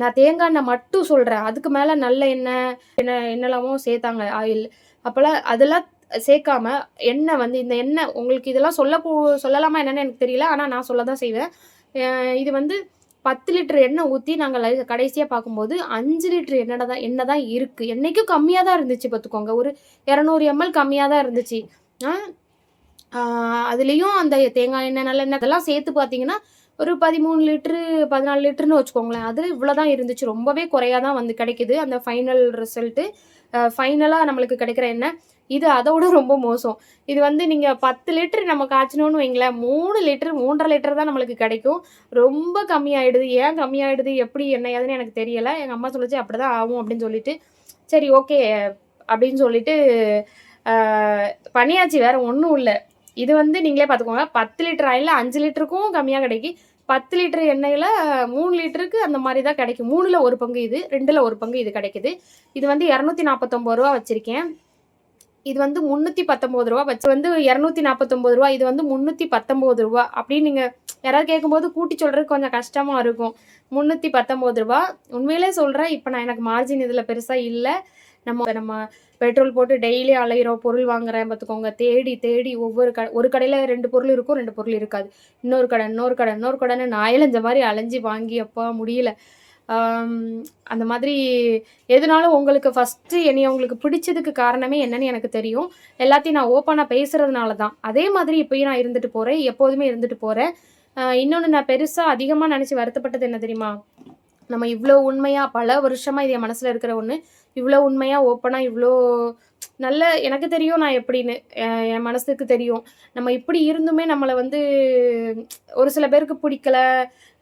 நான் தேங்காய் எண்ணெய் மட்டும் சொல்கிறேன் அதுக்கு மேலே நல்ல எண்ணெய் என்ன என்னெல்லாமோ சேர்த்தாங்க ஆயில். அப்போல்லாம் அதெல்லாம் சேர்க்காம எண்ணெய் வந்து இந்த எண்ணெய் உங்களுக்கு இதெல்லாம் சொல்ல போ சொல்லலாமா என்னென்னு எனக்கு தெரியல ஆனால் நான் சொல்ல தான் செய்வேன் இது வந்து பத்து லிட்டர் எண்ணெய் ஊற்றி நாங்கள் கடைசியாக பார்க்கும்போது அஞ்சு லிட்டர் எண்ணெய் தான் எண்ணெய் தான் இருக்குது என்றைக்கும் கம்மியாக தான் இருந்துச்சு பார்த்துக்கோங்க. ஒரு இரநூறு எம்எல் கம்மியாக தான் இருந்துச்சு. அதுலேயும் அந்த தேங்காய் எண்ணெய் நல்லெண்ணெய் இதெல்லாம் சேர்த்து பார்த்தீங்கன்னா ஒரு பதிமூணு லிட்ரு பதினாலு லிட்டருன்னு வச்சுக்கோங்களேன். அதில் இவ்வளோ தான் இருந்துச்சு. ரொம்பவே குறையாக தான் வந்து கிடைக்குது. அந்த ஃபைனல் ரிசல்ட்டு ஃபைனலாக நம்மளுக்கு கிடைக்கிற எண்ணெய். இது அதோட ரொம்ப மோசம். இது வந்து நீங்கள் பத்து லிட்டர் நம்ம காய்ச்சணும்னு வைங்களேன் மூணு லிட்டர் மூன்றரை லிட்டர் தான் நம்மளுக்கு கிடைக்கும். ரொம்ப கம்மியாயிடுது. ஏன் கம்மியாயிடுது? எப்படி என்ன ஏதுன்னு எனக்கு தெரியலை. எங்கள் அம்மா சொல்லிச்சு அப்படி தான் ஆகும் அப்படின்னு சொல்லிட்டு. சரி ஓகே அப்படின்னு சொல்லிட்டு பணியாச்சு வேறு வேற ஒன்றும் இல்லை. இது வந்து நீங்களே பார்த்துக்கோங்க. பத்து லிட்டர் ஆயிலில் அஞ்சு லிட்டருக்கும் கம்மியாக கிடைக்கும். பத்து லிட்டர் எண்ணெயில் மூணு லிட்டருக்கு அந்த மாதிரி தான் கிடைக்கும். மூணில் ஒரு பங்கு இது ரெண்டில் ஒரு பங்கு இது கிடைக்குது. இது வந்து இரநூத்தி நாற்பத்தொம்பது ரூபா வச்சுருக்கேன். இது வந்து முந்நூற்றி பத்தொம்போது ரூபா வச்சு வந்து இரநூத்தி நாற்பத்தொம்பது ரூபா இது வந்து முந்நூற்றி பத்தொம்போது ரூபா அப்படின்னு நீங்கள் யாராவது கேட்கும்போது கூட்டி சொல்கிறது கொஞ்சம் கஷ்டமாக இருக்கும். முந்நூற்றி பத்தொம்போது ரூபா. உண்மையிலே சொல்கிறேன் இப்போ நான் எனக்கு மார்ஜின் இதில் பெருசாக இல்லை. நம்ம நம்ம பெட்ரோல் போட்டு டெய்லி அலையிறோம் பொருள் வாங்குறேன் பார்த்துக்கோங்க. தேடி தேடி ஒவ்வொரு கடை ஒரு கடையில் ரெண்டு பொருள் இருக்கும் ரெண்டு பொருள் இருக்காது. இன்னொரு கடை இன்னொரு கடை இன்னொரு கடைன்னு நான் இழஞ்ச மாதிரி அலைஞ்சு வாங்கி அப்பா முடியல. அந்த மாதிரி எதுனாலும் உங்களுக்கு ஃபஸ்ட்டு என்னைய உங்களுக்கு பிடிச்சதுக்கு காரணமே என்னன்னு எனக்கு தெரியும். எல்லாத்தையும் நான் ஓப்பனாக பேசுகிறதுனால தான். அதே மாதிரி இப்போயும் நான் இருந்துட்டு போகிறேன் எப்போதுமே இருந்துட்டு போகிறேன் இன்னொன்று நான் பெருசாக அதிகமாக நினச்சி வருத்தப்பட்டது என்ன தெரியுமா? நம்ம இவ்வளோ உண்மையாக பல வருஷமாக இது என் மனசில் இருக்கிற ஒன்று இவ்வளோ உண்மையாக ஓப்பனாக இவ்வளோ நல்ல எனக்கு தெரியும் நான் எப்படின்னு. அஹ் என் மனசுக்கு தெரியும். நம்ம இப்படி இருந்துமே நம்மளை வந்து ஒரு சில பேருக்கு பிடிக்கல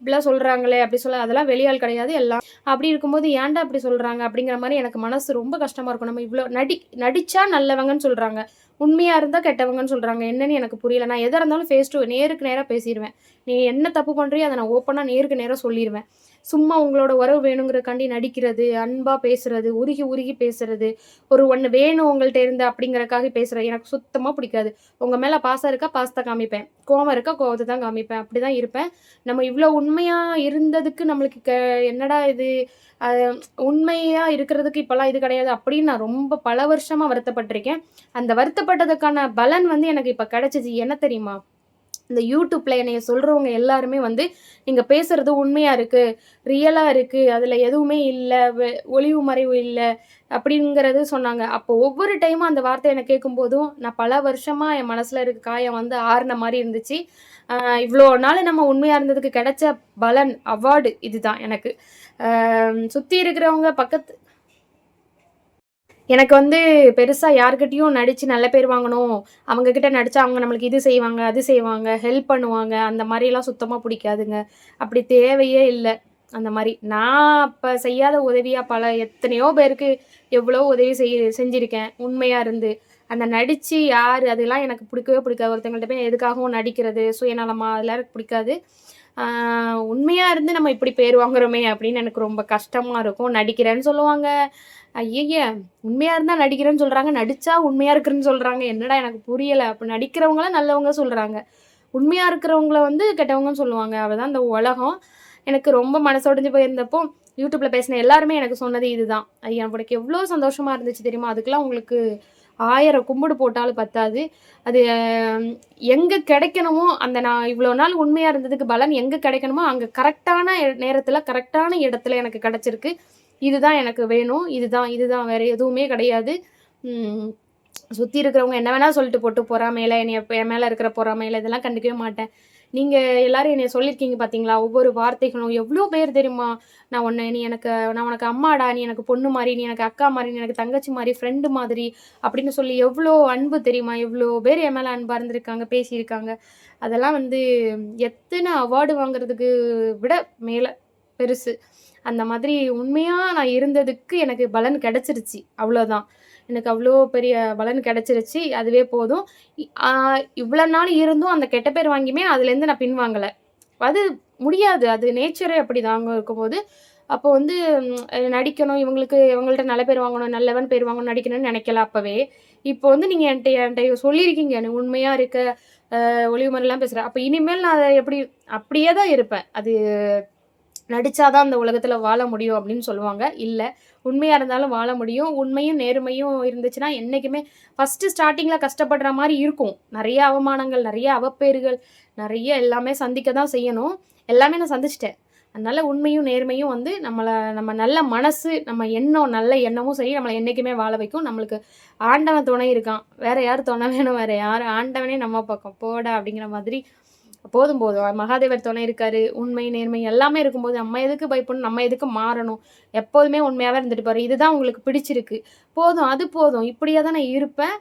இப்படிலாம் சொல்கிறாங்களே அப்படி சொல்ல அதெல்லாம் வெளியால் கிடையாது எல்லாம். அப்படி இருக்கும்போது ஏன்டா அப்படி சொல்கிறாங்க அப்படிங்கிற மாதிரி எனக்கு மனசு ரொம்ப கஷ்டமாக இருக்கும். நம்ம இவ்வளோ நடி நடித்தா நல்லவங்கன்னு சொல்கிறாங்க உண்மையாக இருந்தால் கெட்டவங்கன்னு சொல்கிறாங்க என்னன்னு எனக்கு புரியல. நான் எதாக இருந்தாலும் ஃபேஸ் டு நேருக்கு நேராக பேசிடுவேன் நீ என்ன தப்பு பண்ணுறியோ அதை நான் ஓப்பனாக நேருக்கு நேராக சொல்லிடுவேன் சும்மா உங்களோட உறவு வேணுங்கிறக்காண்டி நடிக்கிறது அன்பாக பேசுறது உருகி உருகி பேசுறது ஒரு ஒன்று வேணும் உங்கள்கிட்ட இருந்து அப்படிங்கிறக்காக பேசுறது எனக்கு சுத்தமாக பிடிக்காது. உங்கள் மேலே பாசம் இருக்கா பாசத்தை காமிப்பேன். கோவம் இருக்கா கோவத்தை தான் காமிப்பேன். அப்படி தான் இருப்பேன். நம்ம இவ்வளோ உண்மையாக இருந்ததுக்கு நம்மளுக்கு க என்னடா இது? உண்மையாக இருக்கிறதுக்கு இப்போல்லாம் இது கிடையாது அப்படின்னு நான் ரொம்ப பல வருஷமாக வருத்தப்பட்டிருக்கேன். அந்த வருத்தப்பட்டதுக்கான பலன் வந்து எனக்கு இப்போ கிடைச்சிச்சு. என்ன தெரியுமா? இந்த யூடியூப்பில் என்னைய சொல்கிறவங்க எல்லாருமே வந்து நீங்கள் பேசுகிறது உண்மையாக இருக்குது ரியலாக இருக்குது அதில் எதுவுமே இல்லை ஒளிவு மறைவு இல்லை அப்படிங்கிறது சொன்னாங்க. அப்போ ஒவ்வொரு டைமும் அந்த வார்த்தை எனக்கு கேட்கும்போதும் நான் பல வருஷமாக என் மனசில் இருக்க காயம் வந்து ஆறின மாதிரி இருந்துச்சு. இவ்வளோ நாள் நம்ம உண்மையாக இருந்ததுக்கு கிடைச்ச பலன் அவார்டு இதுதான் எனக்கு. சுற்றி இருக்கிறவங்க பக்கத்து எனக்கு வந்து பெருசாக யார்கிட்டயும் நடித்து நல்ல பேர் வாங்கணும். அவங்கக்கிட்ட நடித்தா அவங்க நம்மளுக்கு இது செய்வாங்க, அது செய்வாங்க, ஹெல்ப் பண்ணுவாங்க. அந்த மாதிரிலாம் சுத்தமாக பிடிக்காதுங்க அப்படி தேவையே இல்லை அந்த மாதிரி நான் அப்போ செய்யாத உதவியாக பல எத்தனையோ பேருக்கு எவ்வளோ உதவி செய் செஞ்சுருக்கேன் உண்மையாக இருந்து. அந்த நடித்து யார் அதெல்லாம் எனக்கு பிடிக்கவே பிடிக்காது. ஒருத்தங்கள்ட்ட போய் எதுக்காகவும் நடிக்கிறது, சுயநலமாக அதெல்லாம் எனக்கு பிடிக்காது. உண்மையாக இருந்து நம்ம இப்படி பேர் வாங்குறோமே அப்படின்னு எனக்கு ரொம்ப கஷ்டமாக இருக்கும். நடிக்கிறேன்னு சொல்லுவாங்க. ஐயய்ய உண்மையாக இருந்தால் நடிக்கிறேன்னு சொல்கிறாங்க நடித்தா உண்மையாக இருக்கிறேன்னு சொல்கிறாங்க என்னடா எனக்கு புரியலை அப்போ நடிக்கிறவங்களாம் நல்லவங்க சொல்கிறாங்க உண்மையாக இருக்கிறவங்கள வந்து கெட்டவங்கன்னு சொல்லுவாங்க. அவள் தான் இந்த உலகம். எனக்கு ரொம்ப மனசு போயிருந்தப்போ, யூடியூப்பில் பேசின எல்லாருமே எனக்கு சொன்னது இதுதான். ஐயா எனக்கு எவ்வளோ சந்தோஷமாக இருந்துச்சு தெரியுமா? அதுக்கெல்லாம் உங்களுக்கு ஆயிரம் கும்பிடு போட்டாலும் பத்தாது. அது எங்கே கிடைக்கணுமோ, அந்த நான் இவ்வளோ நாள் உண்மையாக இருந்ததுக்கு பலன் எங்கே கிடைக்கணுமோ, அங்கே கரெக்டான நேரத்தில் கரெக்டான இடத்துல எனக்கு கிடச்சிருக்கு இதுதான் எனக்கு வேணும். இதுதான் இதுதான் வேற எதுவுமே கிடையாது. சுற்றி இருக்கிறவங்க என்ன வேணால் சொல்லிட்டு போட்டு பொறாமையில் என்னைய என் மேலே இருக்கிற பொறாமையில் இதெல்லாம் கண்டுக்கவே மாட்டேன். நீங்கள் எல்லாரும் என்னைய சொல்லியிருக்கீங்க பார்த்தீங்களா? ஒவ்வொரு வார்த்தைகளும் எவ்வளோ பேர் தெரியுமா? நான் உன்னை நீ எனக்கு நான் உனக்கு அம்மாடா, நீ எனக்கு பொண்ணு மாதிரி நீ எனக்கு அக்கா மாதிரி நீ எனக்கு தங்கச்சி மாதிரி ஃப்ரெண்டு மாதிரி அப்படின்னு சொல்லி எவ்வளோ அன்பு தெரியுமா? எவ்வளோ பேர் என் மேலே அன்பாக இருந்திருக்காங்க, பேசியிருக்காங்க. அதெல்லாம் வந்து எத்தனை அவார்டு வாங்குறதுக்கு விட மேலே பெருசு. அந்த மாதிரி உண்மையாக நான் இருந்ததுக்கு எனக்கு பலன் கிடச்சிருச்சு அவ்வளோதான். எனக்கு அவ்வளோ பெரிய பலன் கிடச்சிருச்சு அதுவே போதும். இவ்வளோ நாள் இருந்தும் அந்த கெட்ட பேர் வாங்கியுமே அதுலேருந்து நான் பின்வாங்கலை அது முடியாது. அது நேச்சரே அப்படிதாங்க இருக்கும்போது, அப்போ வந்து நடிக்கணும், இவங்களுக்கு இவங்கள்ட்ட நல்ல பேர் வாங்கணும், நல்லவன் பேர் வாங்கணும், நடிக்கணும்னு நினைக்கல அப்போவே இப்போ வந்து நீங்கள் என்கிட்ட என்கிட்ட சொல்லியிருக்கீங்க. எனக்கு உண்மையாக இருக்க, அ ஒளிவு அப்போ இனிமேல் நான் அதை எப்படி அப்படியே தான் இருப்பேன். அது நடித்தாதான் அந்த உலகத்தில் வாழ முடியும் அப்படின்னு சொல்லுவாங்க. இல்லை உண்மையாக இருந்தாலும் வாழ முடியும். உண்மையும், நேர்மையும் இருந்துச்சுன்னா என்றைக்குமே ஃபர்ஸ்ட்டு ஸ்டார்டிங்கில் கஷ்டப்படுற மாதிரி இருக்கும். நிறைய அவமானங்கள், நிறைய அவப்பேறுகள், நிறைய எல்லாமே சந்திக்க தான் செய்யணும். எல்லாமே நான் சந்திச்சிட்டேன் அதனால உண்மையும், நேர்மையும் வந்து நம்மளை நம்ம நல்ல மனசு, நம்ம எண்ணம், நல்ல எண்ணமும் சரி, நம்மளை என்றைக்குமே வாழ வைக்கும். நம்மளுக்கு ஆண்டவன் துணை இருக்கான். வேறு யார் துணை வேணும்? வேறு யார் ஆண்டவனே நம்ம பக்கம். போடா அப்படிங்கிற மாதிரி போதும் போதும். மகாதேவர் துணை இருக்காரு. உண்மை, நேர்மை எல்லாமே இருக்கும்போது நம்ம எதுக்கு பயப்படணும்? நம்ம எதுக்கு மாறணும்? எப்போதுமே உண்மையாகவே இருந்துட்டு போறேன். இதுதான் உங்களுக்கு பிடிச்சிருக்கு. போதும். அது போதும். இப்படியே தான் நான் இருப்பேன்.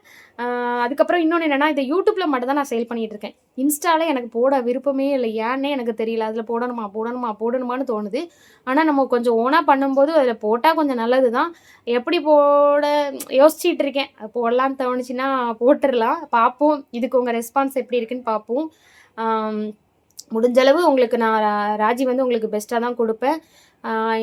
அதுக்கப்புறம் இன்னொன்று என்னென்னா இதை YouTubeல மட்டும் தான் நான் சேல் பண்ணிகிட்டு இருக்கேன். இன்ஸ்டாவில் எனக்கு போட விருப்பமே இல்லை ஏன்னே எனக்கு தெரியல. அதில் போடணுமா? போடணுமா? போடணுமான்னு தோணுது. ஆனால் நம்ம கொஞ்சம் ஓனாக பண்ணும்போது அதில் போட்டால் கொஞ்சம் நல்லது தான். எப்படி போட யோசிச்சிட்டு இருக்கேன். போடலான்னு தோணுச்சுன்னா போட்டுடலாம் பார்ப்போம். இதுக்கு உங்கள் ரெஸ்பான்ஸ் எப்படி இருக்குன்னு பார்ப்போம். முடிஞ்சளவு முடிஞ்ச அளவு உங்களுக்கு நான் ராஜி வந்து உங்களுக்கு பெஸ்ட்டாக தான் கொடுப்பேன்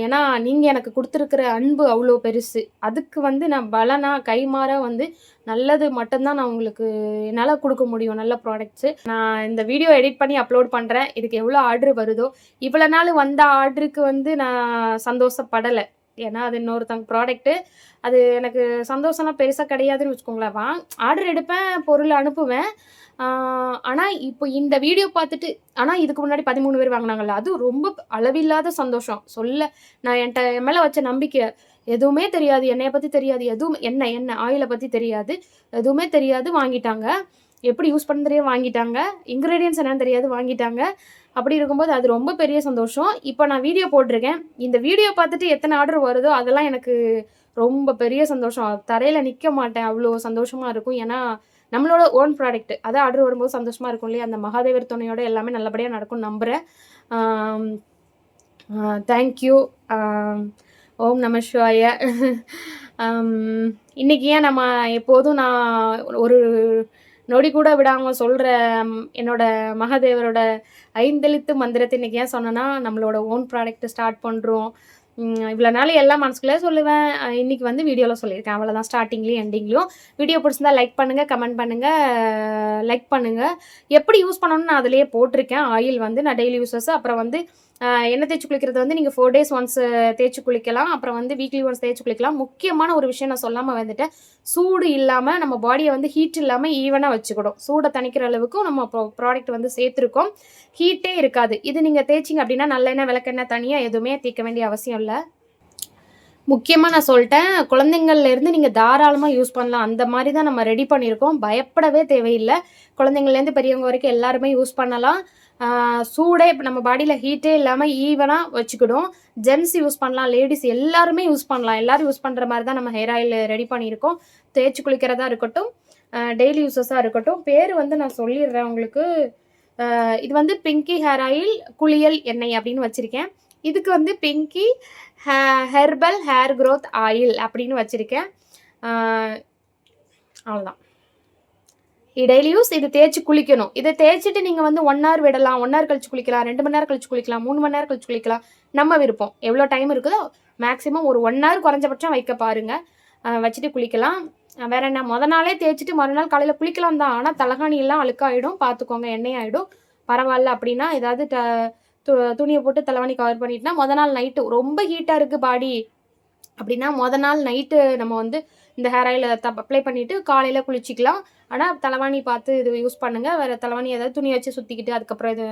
ஏன்னா, நீங்கள் எனக்கு கொடுத்துருக்குற அன்பு அவ்வளோ பெருசு. அதுக்கு வந்து நான் பலனா, கைமாற வந்து நல்லது மட்டும்தான் நான் உங்களுக்கு என்னால் கொடுக்க முடியும். நல்ல ப்ராடக்ட்ஸு. நான் இந்த வீடியோ எடிட் பண்ணி அப்லோட் பண்ணுறேன் இதுக்கு எவ்வளோ ஆர்டர் வருதோ, இவ்வளோ நாள் வந்த ஆர்டருக்கு வந்து நான் சந்தோஷப்படலை ஏன்னா, அது இன்னொருத்தங்க ப்ராடக்ட்டு. அது எனக்கு சந்தோஷம்லாம் பெருசாக கிடையாதுன்னு வச்சுக்கோங்களேன். ஆர்டர் எடுப்பேன், பொருள் அனுப்புவேன். ஆனால் இப்போ இந்த வீடியோ பார்த்துட்டு ஆனால் இதுக்கு முன்னாடி 13 பேர் வாங்கினாங்கல்ல அது ரொம்ப அளவில்லாத சந்தோஷம். சொல்ல நான் என்கிட்ட என் மேலே வச்ச நம்பிக்கை. எதுவுமே தெரியாது. என்னைய பற்றி தெரியாது. எதுவும் என்ன என்ன ஆயிலை பற்றி தெரியாது. எதுவுமே தெரியாது வாங்கிட்டாங்க. எப்படி யூஸ் பண்ண தெரியாது வாங்கிட்டாங்க. இன்க்ரீடியன்ஸ் என்னன்னு தெரியாது வாங்கிட்டாங்க. அப்படி இருக்கும்போது அது ரொம்ப பெரிய சந்தோஷம். இப்போ நான் வீடியோ போட்டிருக்கேன். இந்த வீடியோ பார்த்துட்டு எத்தனை ஆர்டர் வருதோ, அதெல்லாம் எனக்கு ரொம்ப பெரிய சந்தோஷம். தரையில் நிற்க மாட்டேன். அவ்வளோ சந்தோஷமாக இருக்கும். ஏன்னா, நம்மளோட ஓன் ப்ராடக்ட். அதான் ஆர்டர் வரும்போது சந்தோஷமாக இருக்கும் இல்லையா? அந்த மகாதேவர் துணையோட எல்லாமே நல்லபடியாக நடக்கும் நம்புகிறேன் தேங்க்யூ தேங்க் யூ. ஓம் நம சிவாய. இன்றைக்கி ஏன் நம்ம எப்போதும் நான் ஒரு நொடி கூட விடாமல் சொல்கிற என்னோட மகாதேவரோட ஐந்தெழுத்து மந்திரத்தை இன்னைக்கு ஏன் சொன்னேன்னா, நம்மளோட ஓன் ப்ராடக்ட் ஸ்டார்ட் பண்ணுறோம் இவ்வளோ நாள் எல்லாம் மனசுக்குள்ளே சொல்லுவேன். இன்றைக்கி இன்னைக்கு வந்து வீடியோவில் சொல்லியிருக்கேன். அவ்வளோதான் ஸ்டார்டிங்லேயும் எண்டிங்லேயும் வீடியோ பிடிச்சிருந்தா லைக் பண்ணுங்கள் கமெண்ட் பண்ணுங்கள் லைக் பண்ணுங்கள் எப்படி யூஸ் பண்ணணும்னு நான் அதிலேயே போட்டிருக்கேன். ஆயில் வந்து நான் டெய்லி யூஸஸ் அப்புறம் வந்து எண்ணெய் தேய்ச்சி குளிக்கிறது வந்து நீங்கள் ஃபோர் டேஸ் ஒன்ஸ் தேய்ச்சி குளிக்கலாம். அப்புறம் வந்து வீக்லி ஒன்ஸ் தேய்ச்சி குளிக்கலாம். முக்கியமான ஒரு விஷயம் நான் சொல்லாமல் வந்துட்டேன். சூடு இல்லாமல் நம்ம பாடியை வந்து ஹீட் இல்லாமல் ஈவனாக வச்சுக்கணும். சூடை தணிக்கிற அளவுக்கு நம்ம ப்ரோ ப்ராடக்ட் வந்து சேர்த்துருக்கோம். ஹீட்டே இருக்காது. இது நீங்கள் தேய்ச்சிங்க அப்படின்னா, நல்லெண்ணெய், விளக்கெண்ணெய் தனியாக எதுவுமே தேய்க்க வேண்டிய அவசியம் இல்லை முக்கியமாக நான் சொல்லிட்டேன் குழந்தைங்கள்லேருந்து நீங்கள் தாராளமாக யூஸ் பண்ணலாம். அந்த மாதிரி தான் நம்ம ரெடி பண்ணியிருக்கோம். பயப்படவே தேவையில்லை குழந்தைங்கள்லேருந்து பெரியவங்க வரைக்கும் எல்லாருமே யூஸ் பண்ணலாம். சூடே இப்போ நம்ம பாடியில் ஹீட்டே இல்லாமல் ஈவனாக வச்சுக்கிடும். ஜென்ட்ஸ் யூஸ் பண்ணலாம். லேடிஸ் எல்லாருமே யூஸ் பண்ணலாம். எல்லோரும் யூஸ் பண்ணுற மாதிரி தான் நம்ம ஹேர் ஆயில் ரெடி பண்ணியிருக்கோம். தேய்ச்சி குளிக்கிறதா இருக்கட்டும், டெய்லி யூசஸா இருக்கட்டும். பேர் வந்து நான் சொல்லிடுறேன் உங்களுக்கு. இது வந்து பிங்கி ஹேர் ஆயில் குளியல் எண்ணெய் அப்படின்னு வச்சுருக்கேன் இதுக்கு வந்து Pinky herbal hair growth oil அப்படின்னு வச்சுருக்கேன் அவ்வளோதான். டெய்லியும் இது தேய்ச்சி குளிக்கணும். இதை தேய்ச்சிட்டு நீங்கள் வந்து ஒன் ஹவர் விடலாம். ஒன் ஹவர் கழிச்சு குளிக்கலாம். ரெண்டு மணி நேரம் கழிச்சு குளிக்கலாம். மூணு மணி நேரம் கழிச்சு குளிக்கலாம். நம்ம விருப்பம். எவ்வளோ டைம் இருக்குதோ மேக்ஸிமம் ஒரு ஒன் ஹவர் குறைஞ்சபட்சம் வைக்க பாருங்க. வச்சுட்டு குளிக்கலாம். வேற என்ன மொதல் நாளே தேய்ச்சிட்டு மறுநாள் காலையில் குளிக்கலாம் தான். ஆனால் தலகாணி எல்லாம் அழுக்காயிடும். பார்த்துக்கோங்க ஆகிடும் பரவாயில்ல அப்படின்னா ஏதாவது ட து துணியை போட்டு தலைவாணி கவர் பண்ணிட்டுனா மொத நாள் நைட்டு ரொம்ப ஹீட்டாக இருக்குது பாடி அப்படின்னா, மொத நாள் நைட்டு நம்ம வந்து இந்த ஹேர் ஆயில தப் அப்ளை பண்ணிவிட்டு காலையில் குளிச்சுக்கலாம். ஆனால் தலவாணி பார்த்து இது யூஸ் பண்ணுங்கள் வேறு தலைவாணி ஏதாவது துணி வச்சு சுத்திக்கிட்டு அதுக்கப்புறம் இது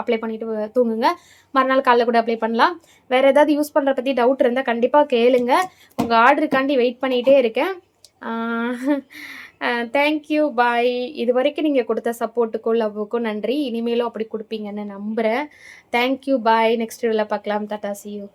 அப்ளை பண்ணிவிட்டு தூங்குங்க. மறுநாள் காலைல கூட அப்ளை பண்ணலாம். வேறு ஏதாவது யூஸ் பண்ணுற பற்றி டவுட் இருந்தால் கண்டிப்பாக கேளுங்க. உங்கள் ஆர்டருக்காண்டி வெயிட் பண்ணிகிட்டே இருக்கேன். Thank you bye thank you. Bye. இதுவரைக்கும் சப்போர்ட்டுக்கும், லவ்வுக்கும் நன்றி. இனிமேலும் அப்படி கொடுப்பீங்கன்னு நம்புகிறேன் தேங்க் யூ. பாய். நெக்ஸ்ட் வீடியோல பார்க்கலாம். டாடா. சியூ